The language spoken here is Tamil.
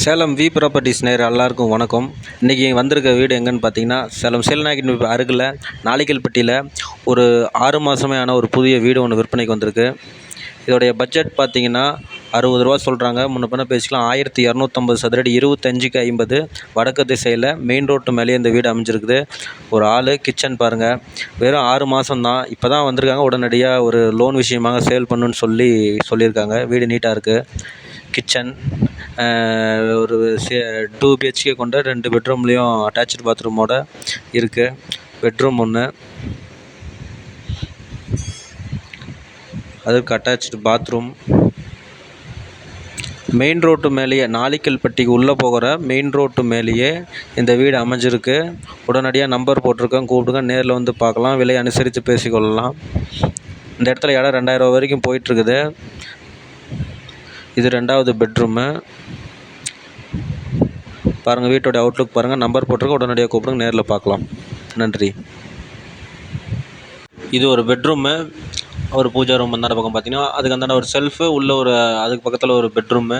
சேலம் வி ப்ராப்பர்ட்டிஸ் நேர் எல்லாருக்கும் வணக்கம். இன்றைக்கி வந்திருக்க வீடு எங்கேன்னு பார்த்தீங்கன்னா சேலம் சீலநாயக்கன் அருகில் நாலிக்கல்பட்டியில் ஒரு ஆறு மாதமே ஆன ஒரு புதிய வீடு ஒன்று விற்பனைக்கு வந்திருக்கு. இதோடைய பட்ஜெட் பார்த்தீங்கன்னா அறுபது ரூபா சொல்கிறாங்க முன்ன பின்ன பேசிக்கலாம். ஆயிரத்தி இரநூத்தம்பது சதுரடி இருபத்தஞ்சுக்கு ஐம்பது வடக்கு திசையில் மெயின் ரோட்டு மேலேயே இந்த வீடு அமைஞ்சிருக்குது. ஒரு ஆள் கிச்சன் பாருங்கள் வெறும் ஆறு மாதம் தான் இப்போ தான் வந்திருக்காங்க. உடனடியாக ஒரு லோன் விஷயமாக சேல் பண்ணுன்னு சொல்லி சொல்லியிருக்காங்க. வீடு நீட்டாக இருக்குது கிச்சன் ஒரு டூ பிஹெச்கே கொண்ட ரெண்டு பெட்ரூம்லேயும் அட்டாச்சு பாத்ரூமோட இருக்குது பெட்ரூம் ஒன்று அதுக்கு அட்டாச்சு பாத்ரூம் மெயின் ரோட்டு மேலேயே நாலிக்கல்பட்டிக்கு உள்ளே போகிற மெயின் ரோட்டு மேலேயே இந்த வீடு அமைஞ்சிருக்கு. உடனடியாக நம்பர் போட்டிருக்கேன் கூப்பிடுங்க நேரில் வந்து பார்க்கலாம் விலை அனுசரித்து பேசிக்கொள்ளலாம். இந்த இடத்துல இடம் ரெண்டாயிரம் வரைக்கும் போயிட்டுருக்குது இது ரெண்டாவது பெட்ரூமு பாருங்கள் வீட்டோட அவுட்லுக் பாருங்கள் நம்பர் போட்டிருக்க உடனடியாக கூப்பிடுங்க. நேரில் பார்க்கலாம். நன்றி. இது ஒரு பெட்ரூமு ஒரு பூஜா ரூம் அந்த பக்கம் பார்த்தீங்கன்னா அதுக்கு அந்தாண்ட ஒரு செல்ஃபு உள்ளே ஒரு அதுக்கு பக்கத்தில் ஒரு பெட்ரூமு